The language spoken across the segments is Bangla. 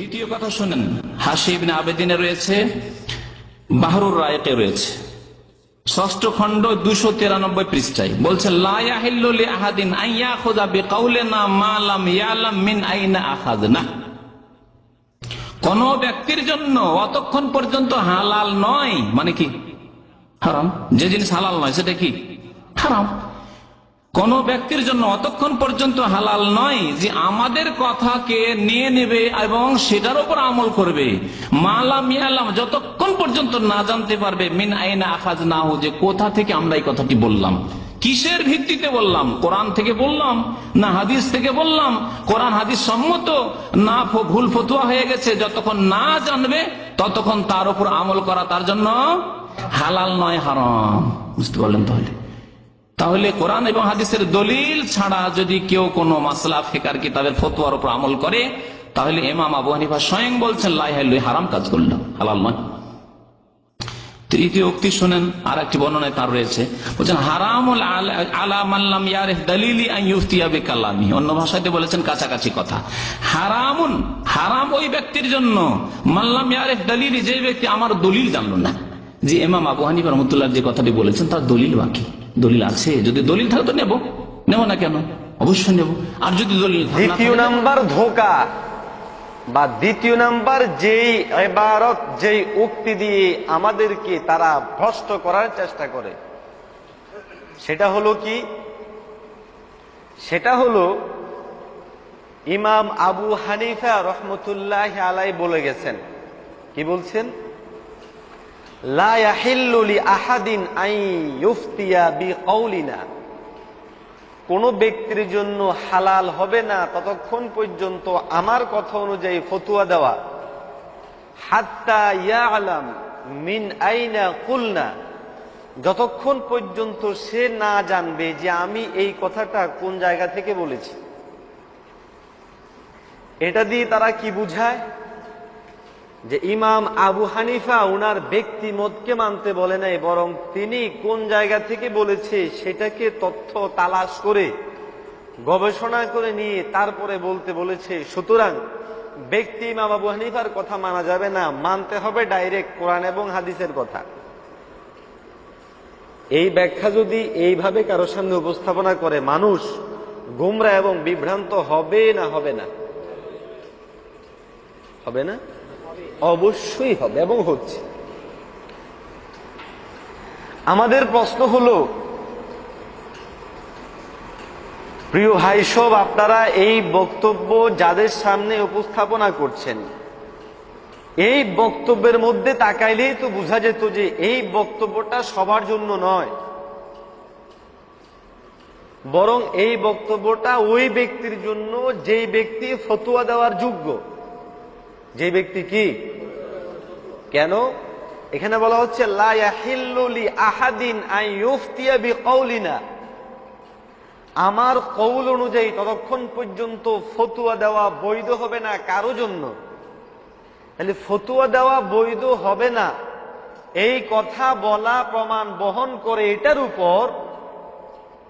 দ্বিতীয় কথা শোনেন হাসিবিন আবেদিনে রয়েছে, বাহরুর রায়কে রয়েছে। ষষ্ঠ খণ্ড দুশো তিরানব্বই পৃষ্ঠায় বলছে লাহিল্লি আহাদিন আইয়া কোন ব্যক্তির জন্য অতক্ষণ পর্যন্ত হালাল নয় মানে কি? হারাম? যে জিনিস হালাল নয়, সেটা কি? হারাম। কোন ব্যক্তির জন্য অতক্ষণ পর্যন্ত হালাল নয় যে আমাদের কথাকে নিয়ে নেবে এবং সেটার উপর আমল করবে। মালাম ইয়ালাম, যতক্ষণ পর্যন্ত না জানতে পারবে, মিন আইনা আখাজ না হো যে কোথা থেকে আমরা এই কথাটি বললাম। কিসের ভিত্তিতে বললাম? কোরআন থেকে বললাম না হাদিস থেকে বললাম? কোরআন হাদিস সম্মত? না ভুল ফতুয়া হয়ে গেছে, যতক্ষণ না জানবে, ততক্ষণ তার উপর আমল করা তার জন্য হালাল নয়, হারাম। বুঝতে পারলেন তাহলে? তাহলে কোরআন এবং হাদিসের দলিল ছাড়া যদি কেউ কোনো মাসলা ফেকার কিতাবের ফতোয়ার উপর আমল করে, তাহলে এমাম আবু হানিফা স্বয়ং বলছেন লাই হাই হারাম কাজ করল হালাল নয়। তৃতীয় উক্তি শোনেন আর একটি বর্ণনায় তার রয়েছে। বলছেন, হারামুল আলা মাল্লাম ইয়ারেফ দলিলি আন ইউফতিয়া বিকাল্লামি অন্য ভাষাতে বলেছেন, কাছাকাছি কথা। হারামুন, হারাম ওই ব্যক্তির জন্য। মাল্লাম ইয়ারেফ দলিলি যে ব্যক্তি আমার দলিল জানলো না। যে এমাম আবু হানিফ রহমতুল্লাহ যে কথাটি বলেছেন, তার দলিল বাকি। দলিল আছে? যদি দলিল থাকে তো নেব। নেব না কেন? অবশ্যই নেব। আর যদি দলিল দ্বিতীয় নাম্বার ধোকা। বা দ্বিতীয় নাম্বার যেই এবারত যেই উক্তি দিয়ে আমাদেরকে তারা ভ্রষ্ট করার চেষ্টা করে সেটা হলো কি? সেটা হলো ইমাম আবু হানিফা রহমতুল্লাহ আলাই বলে গেছেন। কি বলছেন? আহাদিন কোন ব্যক্তির জন্য হালাল হবে না ততক্ষণ পর্যন্ত আমার কথা অনুযায়ী ফতুয়া দেওয়া। হাত্তা ইয়া আলাম মিন আইনা কুলনা। যতক্ষণ পর্যন্ত সে না জানবে যে আমি এই কথাটা কোন জায়গা থেকে বলেছি। এটা দিয়ে তারা কি বুঝায়? যে ইমাম আবু হানিফা উনার ব্যক্তি মতকে মানতে বলে নাই, বরং তিনি কোন জায়গা থেকে বলেছে সেটাকে তথ্য তালাশ করে, গবেষণা করে নিয়ে তারপরে বলতে বলেছে, সুতরাং ব্যক্তি ইমাম আবু হানিফার কথা মানা যাবে না, মানতে হবে ডাইরেক্ট কোরআন এবং হাদিসের কথা। এই ব্যাখ্যা যদি এইভাবে কারও সামনে উপস্থাপনা করে, মানুষ গুমরা এবং বিভ্রান্ত হবে না হবে না? হবে না? অবশ্যই হবে এবং হচ্ছে। আমাদের প্রশ্ন হলো, প্রিয় ভাই সব, আপনারা এই বক্তব্য যাদের সামনে উপস্থাপনা করছেন, এই বক্তব্যের মধ্যে তাকাইলেই তো বোঝা যেত যে এই বক্তব্যটা সবার জন্য নয়। বরং এই বক্তব্যটা ওই ব্যক্তির জন্য, যেই ব্যক্তি ফতুয়া দেওয়ার যোগ্য। যে ব্যক্তি কি? কেন? এখানে বলা হচ্ছে আমার কৌল অনুযায়ী ততক্ষণ পর্যন্ত ফতুয়া দেওয়া বৈধ হবে না কারও জন্য। তাহলে ফতুয়া দেওয়া বৈধ হবে না। এই কথা বলা, প্রমাণ বহন করে এটার উপর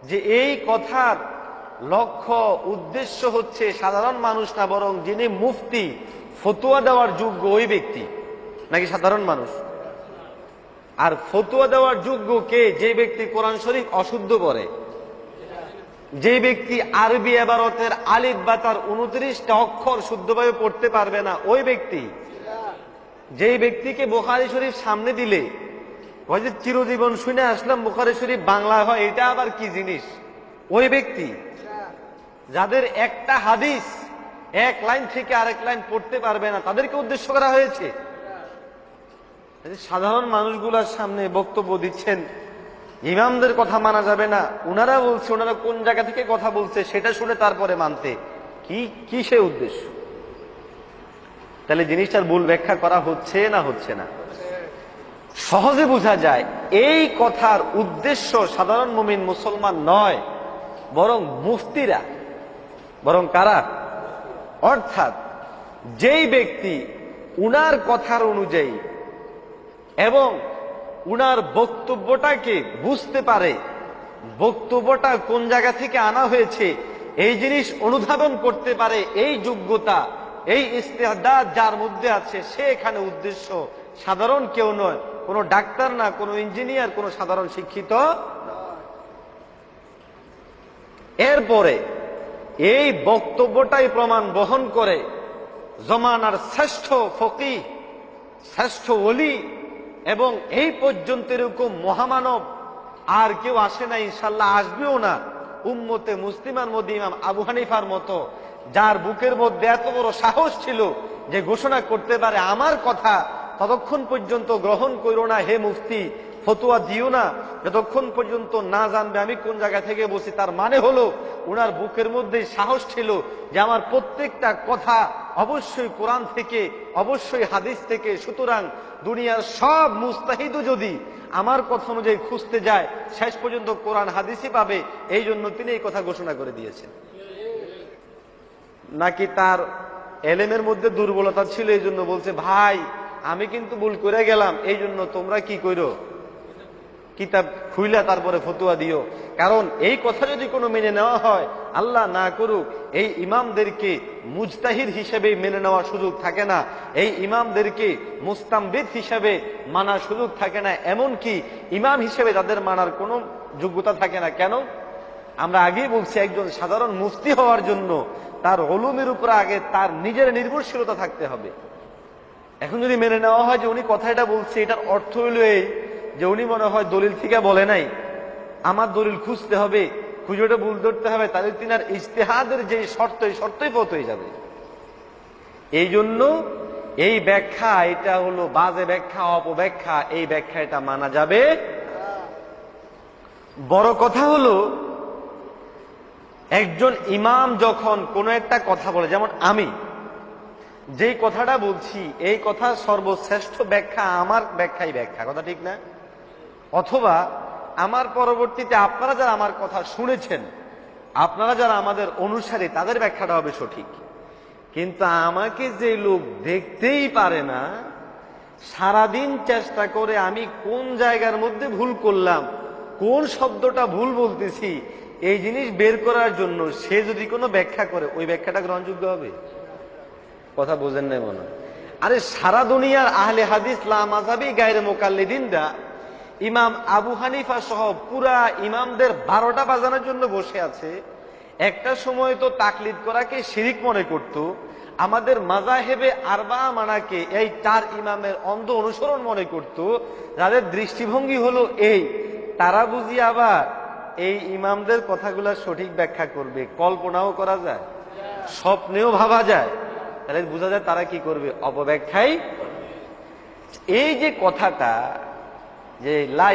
যে এই কথার লক্ষ্য, উদ্দেশ্য হচ্ছে সাধারণ মানুষ না, বরং যিনি মুফতি ফতুয়া দেওয়ার যোগ্য ওই ব্যক্তি? নাকি সাধারণ মানুষ? আর ফতুয়া দেওয়ার যোগ্য কে? যে ব্যক্তি কোরআন শরীফ অশুদ্ধ করে। যে ব্যক্তি আরবি এবারতের আলিফ বা তার উনত্রিশটা অক্ষর শুদ্ধভাবে পড়তে পারবে না, ওই ব্যক্তি। যেই ব্যক্তিকে বোখারি শরীফ সামনে দিলে যে চিরজীবন শুনে আসলাম বোখারি শরীফ বাংলা হয়, এটা আবার কি জিনিস? ওই ব্যক্তি, যাদের একটা হাদিস এক লাইন থেকে আরেক লাইন পড়তে পারবে না। তাদেরকে উদ্দেশ্য করা হয়েছে। সাধারণ মানুষগুলার সামনে বক্তব্য দিচ্ছেন, ইমামদের কথা মানা যাবে না। ওনারা বলছে ওনারা কোন জায়গা থেকে কথা বলছে সেটা শুনে তারপরে মানতে। কি কি সে উদ্দেশ্য? তাহলে জিনিসটার ভুল ব্যাখ্যা করা হচ্ছে না হচ্ছে না? সহজে বোঝা যায়, এই কথার উদ্দেশ্য সাধারণ মুমিন মুসলমান নয়, বরং মুফতিরা। বরং কারা? অর্থাৎ যেই ব্যক্তি উনার কথার অনুযায়ী এবং উনার বক্তব্যটাকে বুঝতে পারে, বক্তব্যটা কোন জায়গা থেকে আনা হয়েছে, এই জিনিস অনুধাবন করতে পারে, এই যোগ্যতা, এই ইস্তেহাদ যার মধ্যে আছে, সে এখানে উদ্দেশ্য সাধারণ কেউ নয়। কোনো ডাক্তার না, কোনো ইঞ্জিনিয়ার, কোনো সাধারণ শিক্ষিত এরপরে এই বক্তব্যটাই প্রমাণ বহন করে জমানার শ্রেষ্ঠ ফকি শ্রেষ্ঠ অলি এবং এই পর্যন্ত এরকম মহামানব আর কেউ আসে না, ইনশাল্লাহ আসবেও না। উম্মতে মুসলিমার মধ্যে ইমাম আবু হানিফার মতো, যার বুকের মধ্যে এত বড় সাহস ছিল যে ঘোষণা করতে পারে আমার কথা, ততক্ষণ পর্যন্ত গ্রহণ করো না, হে মুফতি ফতুয়া দিও না। যতক্ষণ পর্যন্ত না জানবে আমি কোন জায়গা থেকে বসি, তার মানে হলো ওনার বুকের মধ্যে সাহস ছিল যে আমার প্রত্যেকটা কথা অবশ্যই কোরআন থেকে, অবশ্যই হাদিস থেকে, সুতরাং দুনিয়ার সব মুস্তাহিদও যদি আমার কথা অনুযায়ী খুঁজতে যায়, শেষ পর্যন্ত কোরআন হাদিসই পাবে। এই জন্য তিনি এই কথা ঘোষণা করে দিয়েছেন। নাকি তার এলেমের মধ্যে দুর্বলতা ছিল, এই জন্য বলছে, ভাই, আমি কিন্তু ভুল করে গেলাম, এই জন্য তোমরা কি করো কিতাব খুইলা তারপরে ফতুয়া দিও। কারণ এই কথা যদি কোনো মেনে নেওয়া হয়, আল্লাহ না করুক, এই ইমামদেরকে মুজতাহিদ হিসেবে মেনে নেওয়ার সুযোগ থাকে না। এই ইমামদেরকে মুস্তামবিদ হিসেবে মানার সুযোগ থাকে না। এমন কি ইমাম হিসেবে তাদের মানার কোনো যোগ্যতা থাকে না। কেন? আমরা আগেই বলছি, একজন সাধারণ মুফতি হওয়ার জন্য তার হলুমের উপর আগে তার নিজের নির্ভরশীলতা থাকতে হবে। এখন যদি মেনে নেওয়া হয় যে উনি কথাটা বলছে, এটার অর্থ হলো এই যে উনি মনে হয় দলিল থেকে বলে নাই। আমার দলিল খুঁজতে হবে খুঁজে ভুল ধরতে হবে তাদের তিনার ইস্তেহাদের যে শর্ত, এই শর্তই পথ হয়ে যাবে। এই জন্য এই ব্যাখ্যা, এটা হলো বাজে ব্যাখ্যা, অপব্যাখ্যা, এই ব্যাখ্যা এটা মানা যাবে। বড় কথা হলো, একজন ইমাম যখন কোনো একটা কথা বলে, যেমন আমি, যেই কথাটা বলছি, এই কথা সর্বশ্রেষ্ঠ ব্যাখ্যা, আমার ব্যাখ্যাই ব্যাখ্যা, কথা ঠিক না? অথবা আমার পরবর্তীতে আপনারা যারা আমার কথা শুনেছেন, আপনারা যারা আমাদের অনুসারী, তাদের ব্যাখ্যাটা হবে সঠিক। কিন্তু আমাকে যে লোক দেখতেই পারে না, সারাদিন চেষ্টা করে আমি কোন জায়গার মধ্যে ভুল করলাম, কোন শব্দটা ভুল বলতেছি, এই জিনিস বের করার জন্য সে যদি কোনো ব্যাখ্যা করে, ওই ব্যাখ্যাটা গ্রহণযোগ্য হবে? কথা বোঝেন নাই মনে আরে সারা দুনিয়ার আহলে হাদিস লামাজাবি গায়ের মোকাল্লিদিনরা ইমাম আবু হানিফা সহ পুরা ইমামদের বারোটা বাজানোর জন্য বসে আছে। একটা সময় তো তাকলিদ করাকে শিরিক মনে করত। আমাদের মাজাহেবে আরবা মানাকে এই চার ইমামের অন্ধ অনুসরণ মনে করত। যাদের দৃষ্টিভঙ্গি হলো এই। তারা বুঝি আবার এই ইমামদের কথাগুলা সঠিক ব্যাখ্যা করবে। কল্পনাও করা যায়। স্বপ্নেও ভাবা যায়। তাহলে বোঝা যায় তারা কি করবে। অপব্যাখ্যাই এই যে কথাটা যে, লা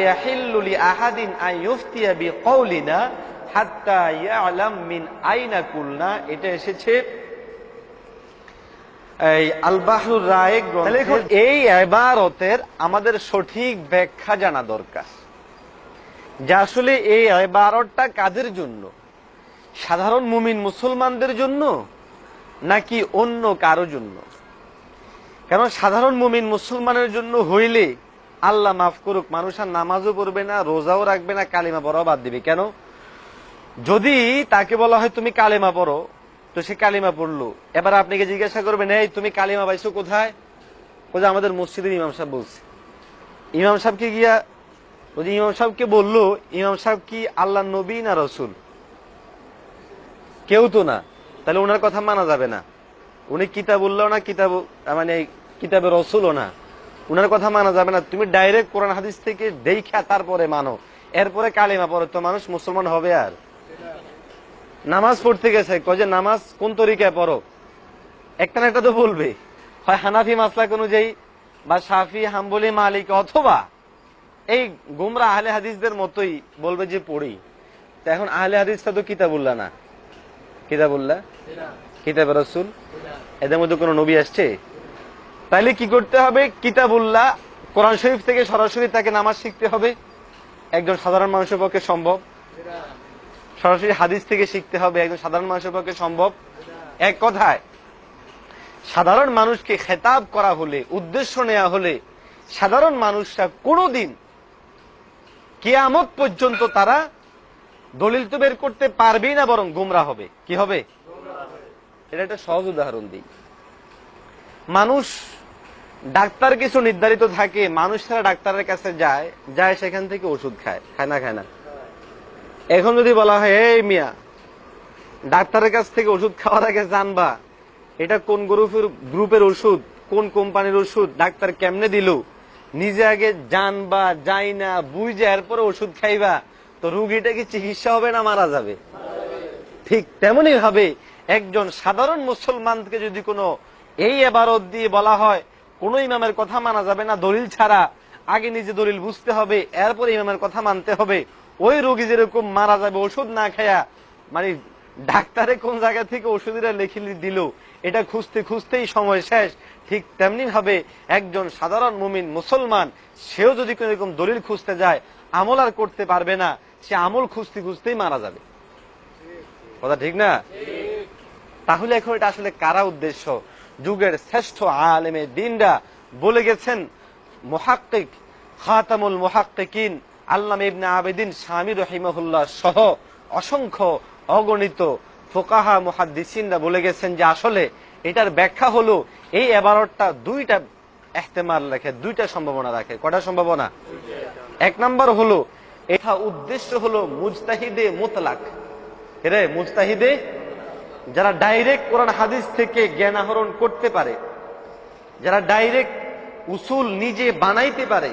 আহাদিন আন ইফতিয়া বিকাউলিনা হাত্তা ইয়ালাম মিন আইনা কুলনা। এটা এসেছে এই আল বাহরুর রায় গ্রন্থে এই ইবারতের আমাদের সঠিক ব্যাখ্যা জানা দরকার। যে আসলে এই ইবারতটা কাদের জন্য? সাধারণ মুমিন মুসলমানদের জন্য নাকি অন্য কারও জন্য? কারণ সাধারণ মুমিন মুসলমানের জন্য হইলে আল্লাহ মাফ করুক মানুষ আর নামাজও পড়বে না, রোজাও রাখবে না, কালিমা পড়াও বাদ দিবে। কেন? যদি তাকে বলা হয়, তুমি কালিমা পড়ো তো সে কালিমা পড়ল। এবার আপনাকে জিজ্ঞাসা করবেন, এই, তুমি কালিমা পাইছো কোথায়? কোথায় আমাদের মসজিদের ইমাম সাহেব বলছে। ইমাম সাহেবকে গিয়া, ওই ইমাম সাহেবকে বলল, ইমাম সাহেব কি আল্লাহ নবী না রসুল? কেউ তো না। তাহলে ওনার কথা মানা যাবে না। উনি কিতাব উল্লাহ না কিতাব মানে কিতাবের রসুলও না। উনার কথা মানা যাবে না। তুমি ডাইরেক্ট কোরআন হাদিস থেকে দেখা তারপরে মানো। এরপরে কালিমা পরে তো মানুষ মুসলমান হবে আর। নামাজ পড়তে গেছে। কয় যে নামাজ কোন তরিকায় পড়ো? একটা না একটা তো বলবে। হয় হানাফি মাসলাক অনুযায়ী বা সাফি হাম্বলি মালিক অথবা এই গুমরা আহলে হাদিসদের মতোই বলবে যে পড়ি। তা এখন আহলে হাদিসটা তো কিতাবুল্লাহ না। কিতাবুল্লাহ? কিতাব রসুল? এদের মধ্যে কোনো নবী আসছে? তাইলে কি করতে হবে? কিতাবুল্লাহ কোরআন শরীফ থেকে সরাসরি তাকে নামাজ শিখতে হবে। একজন সাধারণ মানুষের পক্ষে সম্ভব। সরাসরি হাদিস থেকে শিখতে হবে একজন সাধারণ মানুষের পক্ষে সম্ভব। এক কথায় সাধারণ মানুষকে খেতাব করা হলে উদ্দেশ্য নেওয়া হলে সাধারণ মানুষরা কোনোদিন কেয়ামত পর্যন্ত তারা দলিল তো বের করতে পারবেই না বরং গুমরা হবে। কি হবে। এটা একটা সহজ উদাহরণ দিই। মানুষ ডাক্তার কিছু নির্ধারিত থাকে, মানুষ ছাড়া ডাক্তারের কাছে যায় যায় সেখান থেকে ওষুধ খায় খায় না খায় না। এখন যদি বলা হয়, এই মিয়া, ডাক্তারের কাছ থেকে ওষুধ খাওয়ার আগে জানবা, এটা কোন গ্রুপের গ্রুপের ওষুধ, কোন কোম্পানির ওষুধ, ডাক্তার কেমনে দিল? নিজে আগে জানবা যাই না বুঝে এরপরে ওষুধ খাইবা, তো রুগীটা কি চিকিৎসা হবে না মারা যাবে? ঠিক তেমনি ভাবে একজন সাধারণ মুসলমানকে যদি কোনো এই এবারত দিয়ে বলা হয় কোন ইমামের কথা মানা যাবে না দলিল ছাড়া। আগে নিজে দলিল বুঝতে হবে এরপর ইমামের কথা মানতে হবে। ওই রোগী যেরকম মারা যাবে ওষুধ না খায়া মানে ডাক্তারে কোন জায়গা থেকে ওষুধেরা লিখে দিল এটা খুঁজতে খুঁজতেই সময় শেষ। ঠিক তেমনি ভাবে একজন সাধারণ মুমিন মুসলমান সেও যদি কোন এরকম দলিল খুঁজতে যায় আমল আর করতে পারবে না সে আমল খুঁজতে খুঁজতেই মারা যাবে। কথা ঠিক না? তাহলে এখন এটা আসলে কারা উদ্দেশ্য? যুগের শ্রেষ্ঠ আলেমে দিনরা বলে গেছেন, মোহাক্কিক খাতামুল মোহাক্কিন আল্লাম ইবনে আবেদিন স্বামী রহিমহুল্লাহ সহ অসংখ্য অগণিত ফোকাহা মুহাদ্দিসিনরা বলে গেছেন যে আসলে এটার ব্যাখ্যা হলো এই এবারটা দুইটা এহতেমাল রাখে দুইটা সম্ভাবনা রাখে। কটা সম্ভাবনা? এক নাম্বার হলো, এটা উদ্দেশ্য হলো মুজতাহিদে মোতলাক। রে? মুজতাহিদে যারা ডাইরেক্ট কোরআন হাদিস থেকে জ্ঞান আহরণ করতে পারে, যারা ডাইরেক্ট উসুল নিজে বানাইতে পারে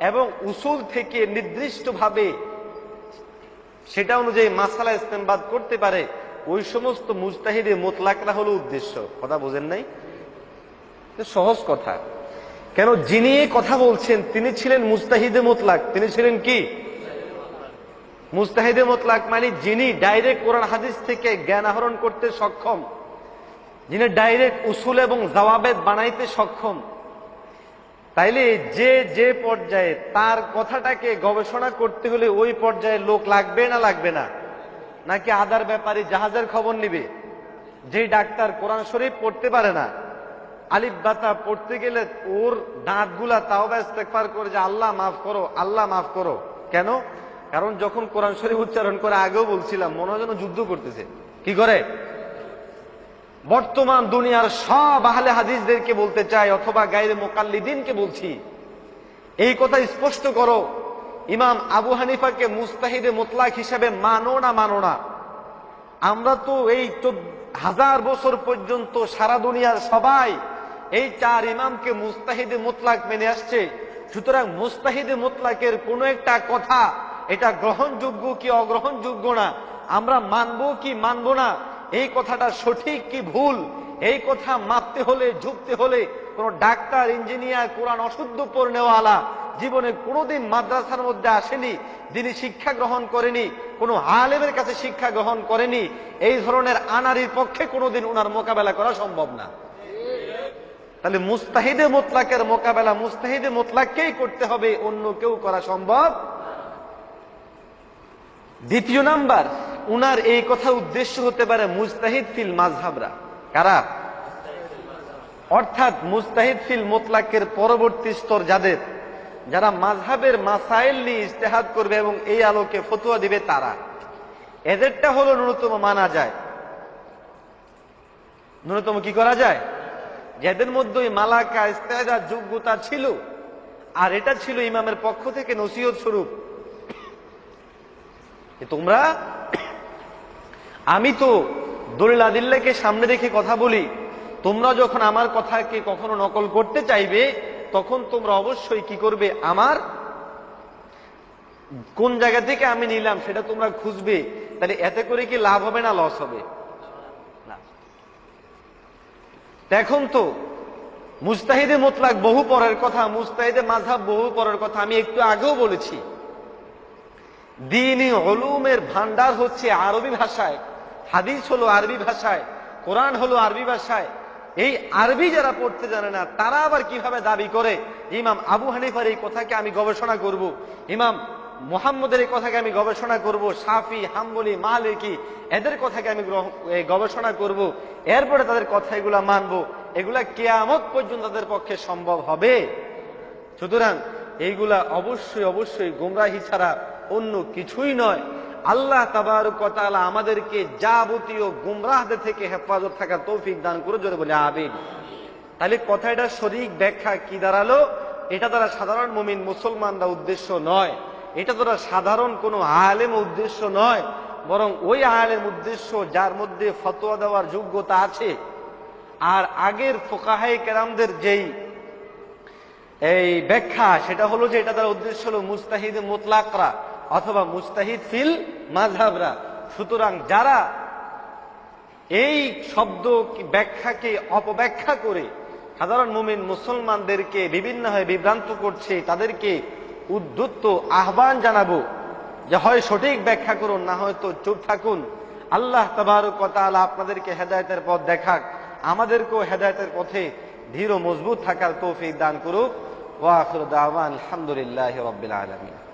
এবং উসুল থেকে নির্দিষ্টভাবে সেটা অনুযায়ী মাসালা ইস্তেমবাদ করতে পারে, ওই সমস্ত মুজতাহিদে মোতলাকরা হলো উদ্দেশ্য। কথা বোঝেন নাই? সহজ কথা। কেন? যিনি কথা বলছেন, তিনি ছিলেন মুস্তাহিদে মোতলাক। তিনি ছিলেন কি? মুস্তাহিদে মোতলাক মানে যিনি ডাইরেক্ট কোরআন, হাদিস থেকে জ্ঞান আহরণ করতে সক্ষম, যিনি ডাইরেক্ট উসুল এবং জবাবেদ বানাইতে সক্ষম, তাইলে যে যে পর্যায়ে তার কথাটাকে গবেষণা করতে হলে ওই পর্যায়ে লোক লাগবে না লাগবে না? নাকি আদার ব্যাপারে জাহাজের খবর নিবে? যে ডাক্তার কোরআন শরীফ পড়তে পারে না, আলিফ বাতা পড়তে গেলে ওর দাঁতগুলা তাও ইস্তেকফার করে যে, আল্লাহ মাফ করো, আল্লাহ মাফ করো। কেন? কারণ যখন কোরআন শরীফ উচ্চারণ করে আগেও বলছিলাম, মনে হয় যেন যুদ্ধ করতেছে। কি করে? বর্তমান দুনিয়ার সব আহলে হাদিসদেরকে বলতে চাই, অথবা গাইরে মোকাল্লিদিনকে বলছি। এই কথা স্পষ্ট করো। ইমাম আবু হানিফাকে মুস্তাহিদে মোতলাক হিসাবে মানো না মানো না। আমরা তো এই হাজার বছর পর্যন্ত সারা দুনিয়ার সবাই এই চার ইমামকে মুস্তাহিদে মোতলাক মেনে আসছে। সুতরাং মুস্তাহিদে মোতলাকের কোনো একটা কথা এটা গ্রহণযোগ্য কি অগ্রহণযোগ্য না? আমরা মানব কি মানব না? এই কথাটা সঠিক কি ভুল? এই কথা মাপতে হলে, ঝুঁকতে হলে কোন ডাক্তার, ইঞ্জিনিয়ার, কোরআন অশুদ্ধ পড়নেওয়ালা জীবনে কোনোদিন মাদ্রাসার মধ্যে আসেনি, যিনি শিক্ষা গ্রহণ করেনি, কোনো আলেমের কাছে শিক্ষা গ্রহণ করেনি, এই ধরনের আনারির পক্ষে কোনোদিন ওনার মোকাবেলা করা সম্ভব না। তাহলে মুস্তাহিদে মোতলাকের মোকাবেলা মুস্তাহিদে মোতলাককেই করতে হবে, অন্য কেউ করা সম্ভব দ্বিতীয় নাম্বার, উনার এই কথা উদ্দেশ্য হতে পারে মুস্তাহিদ ফিল মাঝহাবরা কারা? অর্থাৎ মুস্তাহিদ ফিল মোতলাকের পরবর্তী স্তর যাদের? যারা মাঝহাবের মাসাইল নিয়ে ইস্তেহাদ করবে এবং এই আলোকে ফতুয়া দিবে তারা। এদেরটা হলো ন্যূনতম মানা যায়। ন্যূনতম কি করা যায়? যাদের মধ্যে ওই মালাকা ইস্তেহাদার যোগ্যতা ছিল, আর এটা ছিল ইমামের পক্ষ থেকে নসিহত স্বরূপ তোমরা, আমি তো দলিল আদিল্লাকে সামনে রেখে কথা বলি, তোমরা যখন আমার কথাকে কখনো নকল করতে চাইবে, তখন তোমরা অবশ্যই কি করবে আমার কোন জায়গা থেকে আমি নিলাম সেটা তোমরা খুঁজবে, তাহলে এতে করে কি লাভ হবে না লস হবে। এখন তো, মুস্তাহিদে মোতলাক বহু পরের কথা, মুস্তাহিদে মাঝাব বহু পরের কথা আমি একটু আগেও বলেছি দিনই হলুমের ভান্ডার হচ্ছে আরবি ভাষায়, হাদিস হলো আরবি ভাষায়, কোরআন হলো আরবি ভাষায়। এই আরবি যারা পড়তে জানে না, তারা আবার কীভাবে দাবি করে? ইমাম আবু হানিফার এই কথাকে আমি গবেষণা করব। ইমাম মোহাম্মদের এই কথাকে আমি গবেষণা করব। সাফি হাম্বলি মালিকি এদের কথাকে আমি গবেষণা করব। এরপরে তাদের কথা এগুলা মানবো। এগুলা কেয়ামত পর্যন্ত তাদের পক্ষে সম্ভব হবে। সুতরাং এইগুলা অবশ্যই অবশ্যই গুমরাহি ছাড়া অন্য কিছুই নয়। আল্লাহ তাবারকালা আমাদেরকে যাবতীয় গুমরাহদের থেকে হেফাজত থাকা তৌফিক দান করে জোরে বলে আবিন তাহলে কথাটা শরিক ব্যাখ্যা কি দাঁড়াল? এটা দ্বারা সাধারণ মুমিন মুসলমানরা উদ্দেশ্য নয়। এটা দ্বারা সাধারণ কোনো আলেম উদ্দেশ্য নয়। বরং ওই আলেম উদ্দেশ্য যার মধ্যে ফতোয়া দেওয়ার যোগ্যতা আছে। আর আগের ফোকাহাই কেরামদের যেই, এই ব্যাখ্যা, সেটা হলো যে এটা তার উদ্দেশ্য হলো মুস্তাহিদ মুতলাকরা। অথবা মুস্তাহিদ ফিল মাঝহাবরা সুতরাং যারা এই শব্দ ব্যাখ্যাকে অপব্যাখ্যা করে সাধারণ মুমিন মুসলমানদেরকে বিভিন্নভাবে বিভ্রান্ত করছে, তাদেরকে উদ্ধত্ত আহ্বান জানাব যে হয় সঠিক ব্যাখ্যা করুন, না হয়তো চুপ থাকুন। আল্লাহ তবারক তাআলা আপনাদেরকে হেদায়তের পথ দেখাক, আমাদেরকেও হেদায়তের পথে ধীর মজবুত থাকার তৌফিক দান করুক। ওয়া আখিরু দাওয়ান আলহামদুলিল্লাহি আলামিন।